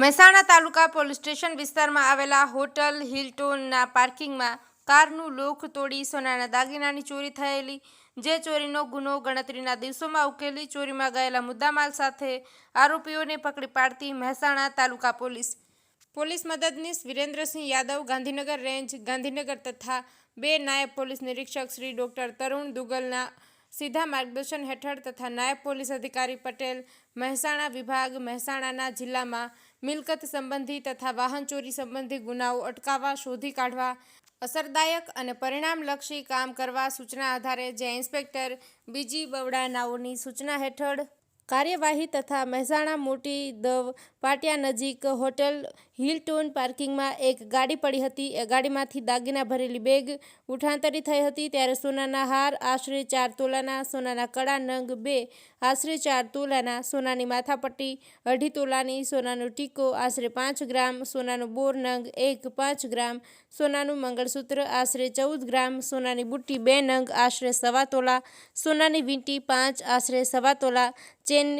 મહેસાણા તાલુકા police station વિસ્તારમાં આવેલા hotel હિલટોનના પાર્કિંગમાં કારનું લોક તોડી સોનાના દાગીનાની ચોરી થયેલી, જે ચોરીનો ગુનો ગણતરીના દિવસોમાં ઉકેલી ચોરીમાં ગયેલા મુદ્દામાલ સાથે આરોપીઓને પકડી પાડતી મહેસાણા તાલુકા પોલીસ. પોલીસ મદદનીશ વિરેન્દ્રસિંહ યાદવ ગાંધીનગર રેન્જ ગાંધીનગર તથા બે નાયબ પોલીસ નિરીક્ષક શ્રી ડોક્ટર તરુણ દુગલના સીધા માર્ગદર્શન હેઠળ તથા નાયબ પોલીસ અધિકારી પટેલ, મહેસાણા વિભાગ, મહેસાણાના જિલ્લામાં મિલકત સંબંધી તથા વાહન ચોરી સંબંધી ગુનાઓ અટકાવવા, શોધી કાઢવા, અસરદાયક અને પરિણામલક્ષી કામ કરવા સૂચના આધારે જે ઇન્સ્પેક્ટર બીજી બવડા નાઓની સૂચના હેઠળ કાર્યવાહી તથા મહેસાણા મોટી દવ પાટિયા નજીક હોટલ હિલટોન પાર્કિંગમાં એક ગાડી પડી હતી. એ ગાડીમાંથી દાગીના ભરેલી બેગ ઉઠાંતરી થઈ હતી. ત્યારે સોનાના હાર, આશરે ચાર તોલાના સોનાના કડા નંગ બે, આશરે ચાર તોલાના સોનાની માથાપટ્ટી, અઢી તોલાની સોનાનો ટીકો, આશરે પાંચ ગ્રામ સોનાનો બોર નંગ, એક પાંચ ગ્રામ સોનાનું મંગળસૂત્ર, આશરે ચૌદ ગ્રામ સોનાની બુટ્ટી બે નંગ, આશરે સવા તોલા સોનાની વીંટી પાંચ, આશરે સવા તોલા ચેન,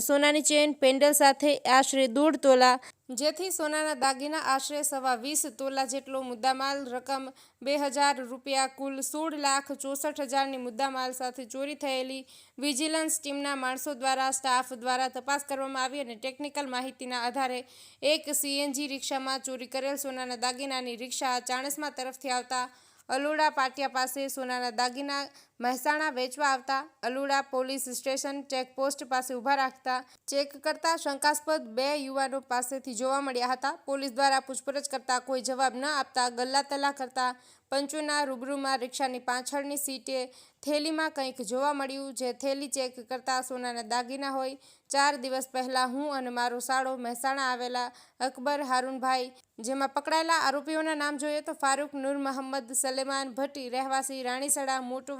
સોનાની ચેન, પેન્ડલ સાથે આશરે દોઢ તોલા, જેથી સોનાના દાગીના આશરે સવા વીસ તોલા જેટલો મુદ્દામાલ રકમ બે હજાર રૂપિયા કુલ સોળ લાખ ચોસઠ હજારની મુદ્દામાલ સાથે ચોરી થયેલી વિજિલન્સ ટીમના માણસો દ્વારા સ્ટાફ દ્વારા તપાસ કરવામાં આવી અને ટેકનિકલ માહિતીના આધારે એક સીએનજી રિક્ષામાં ચોરી કરેલ સોનાના દાગીનાની રિક્ષા ચાણસ્મા તરફથી આવતા અલુડા પાટિયા પાસે સોનાના દાગીના મહેસાણા વેચવા આવતા અલુડા પોલીસ સ્ટેશન ચેકપોસ્ટ પાસે ઊભા રાખતા ચેક કરતા શંકાસ્પદ બે યુવાનો પાસેથી જોવા મળ્યા હતા. પોલીસ દ્વારા પૂછપરછ કરતા કોઈ જવાબ ન આપતા ગલ્લા તલા કરતા પંચોના રૂબરૂમાં રિક્ષાની પાછળની સીટે થેલીમાં કંઈક જોવા મળ્યું. જે થેલી ચેક કરતા સોનાના દાગીના હોય. ચાર દિવસ પહેલાં હું અને મારો સાળો મહેસાણા આવેલા અકબર હારૂનભાઈ, જેમાં પકડાયેલા આરોપીઓના નામ જોઈએ તો ફારૂક નૂર મહમ્મદ સલેમાન ભટ્ટી, રહેવાસી રાણીસડા મોટો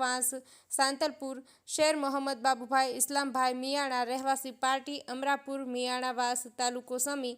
સાંતલપુર, શેર મોહમ્મદ બાબુભાઈ, ઇસ્લામભાઈ મિયાણા, રહેવાસી પાર્ટી, અમરાપુર મિયાણાવાસ તાલુકો સમી.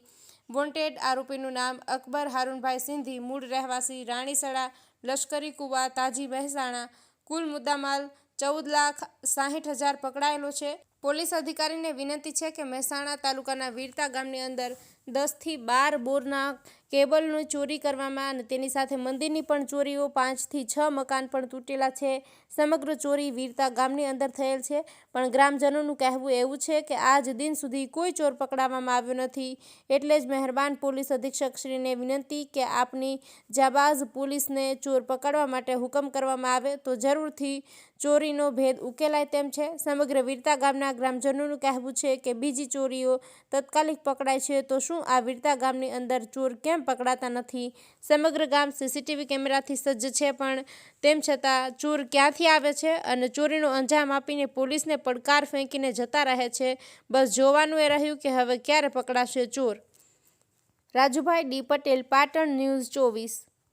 વોન્ટેડ આરોપીનું નામ અકબર હારૂનભાઈ સિંધી, મૂળ રહેવાસી રાણીસડા લશ્કરી કુવા, તાજી મહેસાણા, કુલ મુદ્દામાલ ચૌદ લાખ સાહીઠ હજાર પકડાયેલો છે. પોલીસ અધિકારીને વિનંતી છે કે મહેસાણા તાલુકાના વીરતા ગામની અંદર દસથી બાર બોરના કેબલની ચોરી કરવામાં અને તેની સાથે મંદિરની પણ ચોરીઓ પાંચથી છ મકાન પણ તૂટેલા છે. સમગ્ર ચોરી વીરતા ગામની અંદર થયેલ છે. પણ ગ્રામજનોનું કહેવું એવું છે કે આજ દિન સુધી કોઈ ચોર પકડાવવામાં આવ્યો નથી. એટલે જ મહેરબાન પોલીસ અધિક્ષકશ્રીને વિનંતી કે આપની જાબાઝ પોલીસને ચોર પકડવા માટે હુકમ કરવામાં આવે તો જરૂરથી ચોરીનો ભેદ ઉકેલાય તેમ છે. સમગ્ર વીરતા ગામના ગ્રામજનોનું કહેવું છે કે બીજી ચોરીઓ તત્કાલિક પકડાય છે તો શું આ વીરતા ગામની અંદર ચોર કેમ પકડાતા નથી? સમગ્ર ગામ સીસીટીવી કેમેરાથી સજ્જ છે, પણ તેમ છતાં ચોર ક્યાંથી આવે છે અને ચોરીનો અંજામ આપીને પોલીસને પડકાર ફેંકીને જતા રહે છે? બસ જોવાનું એ રહ્યું કે હવે ક્યારે પકડાશે ચોર? રાજુભાઈ ડી પટેલ, પાટણ ન્યૂઝ ચોવીસ.